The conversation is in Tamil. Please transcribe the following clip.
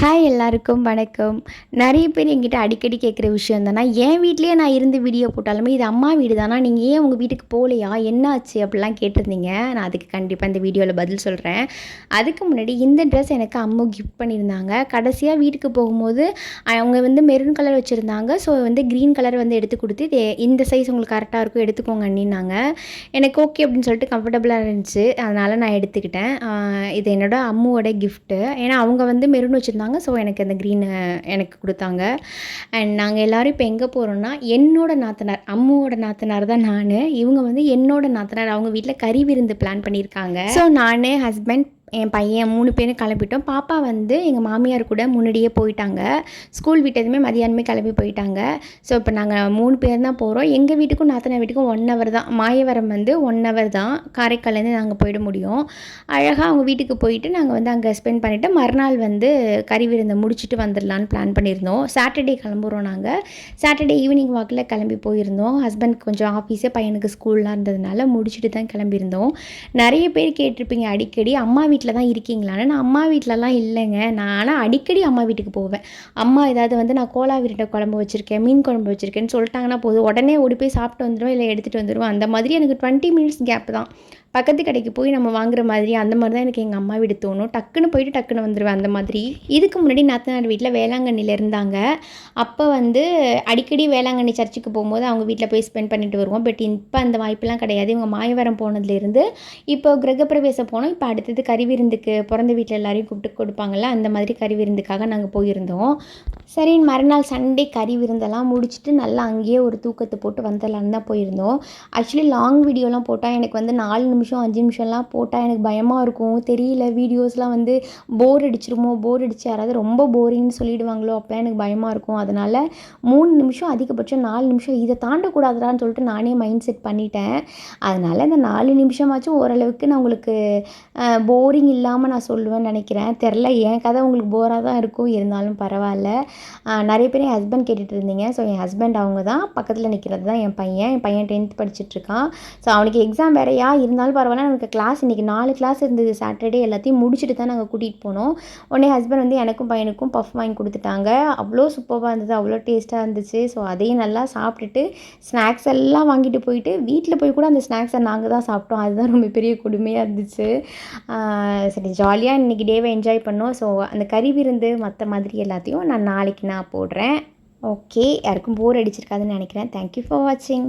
ஹாய் எல்லாருக்கும் வணக்கம். நிறைய பேர் என்கிட்ட அடிக்கடி கேட்குற விஷயம் தானே என் வீட்லேயே நான் இருந்து வீடியோ போட்டாலுமே இது அம்மா வீடு தானா நீங்கள் ஏன் உங்கள் வீட்டுக்கு போகலையா? என்ன ஆச்சு அப்படிலாம் கேட்டிருந்தீங்க. நான் அதுக்கு கண்டிப்பாக இந்த வீடியோவில் பதில் சொல்கிறேன் அதுக்கு முன்னாடி இந்த ட்ரெஸ் எனக்கு அம்மா கிஃப்ட் பண்ணியிருந்தாங்க. கடைசியாக வீட்டுக்கு போகும்போது அவங்க வந்து மெரூன் கலர் வச்சுருந்தாங்க. ஸோ வந்து க்ரீன் கலர் வந்து எடுத்து கொடுத்து இது இந்த சைஸ் உங்களுக்கு கரெக்டாக இருக்கும். எடுத்துக்கோங்க அண்ணினாங்க எனக்கு ஓகே அப்படின்னு சொல்லிட்டு கம்ஃபர்டபுளாக இருந்துச்சு. அதனால் நான் எடுத்துக்கிட்டேன். இது என்னோடய அம்முவோட கிஃப்ட்டு ஏன்னா அவங்க வந்து மெரூன் வச்சுருந்தாங்க. ஸோ எனக்கு அந்த க்ரீனு எனக்கு கொடுத்தாங்க. அண்ட் நாங்கள் எல்லோரும் இப்போ எங்கே போகிறோன்னா என்னோட நாத்தனார் அம்முவோட நாத்தனார் தான் நான். இவங்க வந்து என்னோட நாத்தனார். அவங்க வீட்டில் கறி விருந்து பிளான் பண்ணியிருக்காங்க ஸோ நான் ஹஸ்பண்ட் என் பையன் மூணு பேரும் கிளம்பிட்டோம். பாப்பா வந்து எங்கள் மாமியார் கூட முன்னாடியே போயிட்டாங்க. ஸ்கூல் விட்டதுமே மதியானமே கிளம்பி போயிட்டாங்க. ஸோ இப்போ நாங்கள் மூணு பேர் தான் போகிறோம் எங்கள் வீட்டுக்கும் நாத்தனா வீட்டுக்கும் ஒன் ஹவர் தான். மாயவரம் வந்து ஒன் ஹவர் தான். காரைக்கால்லேருந்து நாங்கள் போயிட முடியும். அழகாக அவங்க வீட்டுக்கு போயிட்டு நாங்கள் வந்து அங்கே ஸ்பெண்ட் பண்ணிவிட்டு மறுநாள் வந்து கறி விருந்தை முடிச்சுட்டு வந்துடலான்னு பிளான் பண்ணியிருந்தோம். சாட்டர்டே கிளம்புறோம் நாங்கள் சாட்டர்டே ஈவினிங் வாக்கில் கிளம்பி போயிருந்தோம். ஹஸ்பண்ட் கொஞ்சம் ஆஃபீஸே பையனுக்கு ஸ்கூல்லாம் இருந்ததுனால முடிச்சுட்டு தான் கிளம்பியிருந்தோம். நிறைய பேர் கேட்டிருப்பீங்க அடிக்கடி. அம்மா வீட்டில் தான் இருக்கீங்களான்னு நான் அம்மா வீட்டிலலாம் இல்லைங்க. நான் ஆனால் அடிக்கடி அம்மா வீட்டுக்கு போவேன். அம்மா ஏதாவது வந்து நான் கோலா விரட்ட குழம்பு வச்சுருக்கேன் மீன் குழம்பு வச்சுருக்கேன்னு சொல்லிட்டாங்கன்னா போதும். உடனே ஓடி போய் சாப்பிட்டு வந்துடுவேன் இல்லை எடுத்துகிட்டு வந்துடுவேன் அந்த மாதிரி எனக்கு டுவெண்ட்டி மினிட்ஸ் கேப் தான். பக்கத்து கடைக்கு போய் நம்ம வாங்குற மாதிரி அந்த மாதிரி தான் எனக்கு எங்கள் அம்மா வீடு தோணும். டக்குன்னு போயிட்டு டக்குன்னு வந்துடுவேன் அந்த மாதிரி. இதுக்கு முன்னாடி நாத்தனார் வீட்டில் வேளாங்கண்ணியில் இருந்தாங்க. அப்போ வந்து அடிக்கடி வேளாங்கண்ணி சர்ச்சுக்கு போகும்போது அவங்க வீட்டில் போய் ஸ்பெண்ட் பண்ணிட்டு வருவோம். பட் இப்போ அந்த வாய்ப்பெல்லாம் கிடையாது. இவங்க மாயவரம் போனதுலேருந்து இப்போ கிரகப்பிரவேசம் போனோம். இப்போ அடுத்தது கறி விருந்துக்கு பிறந்த வீட்டில் எல்லாரையும் கூப்பிட்டு கொடுப்பாங்கள்ல அந்த மாதிரி கறி விருந்துக்காக நாங்கள் போயிருந்தோம். சரி மறுநாள் சண்டே கறி விருந்தெல்லாம் முடிச்சுட்டு நல்லா அங்கேயே ஒரு தூக்கத்தை போட்டு வந்துடலான்னு தான் போயிருந்தோம். ஆக்சுவலி லாங் வீடியோலாம் போட்டால் எனக்கு வந்து நாலு நிமிஷம் நிமிஷம் அஞ்சு நிமிஷம்லாம் போட்டால் எனக்கு பயமாக இருக்கும். தெரியல வீடியோஸ்லாம் வந்து போர் அடிச்சிருமோ போர் அடிச்சு யாராவது ரொம்ப போரிங்னு சொல்லிடுவாங்களோ அப்போலாம் எனக்கு பயமாக இருக்கும். அதனால் மூணு நிமிஷம் அதிகபட்சம் நாலு நிமிஷம் இதை தாண்டக்கூடாதுடான்னு சொல்லிட்டு நானே மைண்ட் செட் பண்ணிட்டேன். அதனால் இந்த நாலு நிமிஷமாச்சும் ஓரளவுக்கு நான் உங்களுக்கு போரிங் இல்லாமல் நான் சொல்லுவேன்னு நினைக்கிறேன். தெரில என் கதை உங்களுக்கு போராக தான் இருக்கும். இருந்தாலும் பரவாயில்ல. நிறைய பேர் என் ஹஸ்பண்ட் கேட்டுட்டு இருந்தீங்க. ஸோ என் ஹஸ்பண்ட் அவங்க தான் பக்கத்தில் நிற்கிறது தான் என் பையன். என் பையன் டென்த் படிச்சுட்டு இருக்கான். ஸோ அவனுக்கு எக்ஸாம் வேறையா இருந்தாலும் பரவாயில்ல எனக்கு கிளாஸ் இன்றைக்கி நாலு கிளாஸ் இருந்தது சாட்டர்டே எல்லாத்தையும் முடிச்சுட்டு தான் நாங்கள் கூட்டிகிட்டு போனோம். உடனே ஹஸ்பண்ட் வந்து எனக்கும் பையனுக்கும் பஃப் வாங்கி கொடுத்துட்டாங்க. அவ்வளோ சூப்பராக இருந்தது அவ்வளோ டேஸ்ட்டாக இருந்துச்சு. ஸோ அதையும் நல்லா சாப்பிட்டுட்டு ஸ்நாக்ஸ் எல்லாம் வாங்கிட்டு போயிட்டு வீட்டில் போய் கூட அந்த ஸ்நாக்ஸை நாங்கள் தான் சாப்பிட்டோம். அதுதான் ரொம்ப பெரிய கொடுமையாக இருந்துச்சு. சரி ஜாலியாக இன்றைக்கி டேவை என்ஜாய் பண்ணோம். ஸோ அந்த கறி விருந்து மற்ற மாதிரி எல்லாத்தையும் நான் நாளைக்கு நான் போடுறேன். ஓகே யாருக்கும் போர் அடிச்சிருக்காதுன்னு நினைக்கிறேன். தேங்க்யூ ஃபார் வாட்சிங்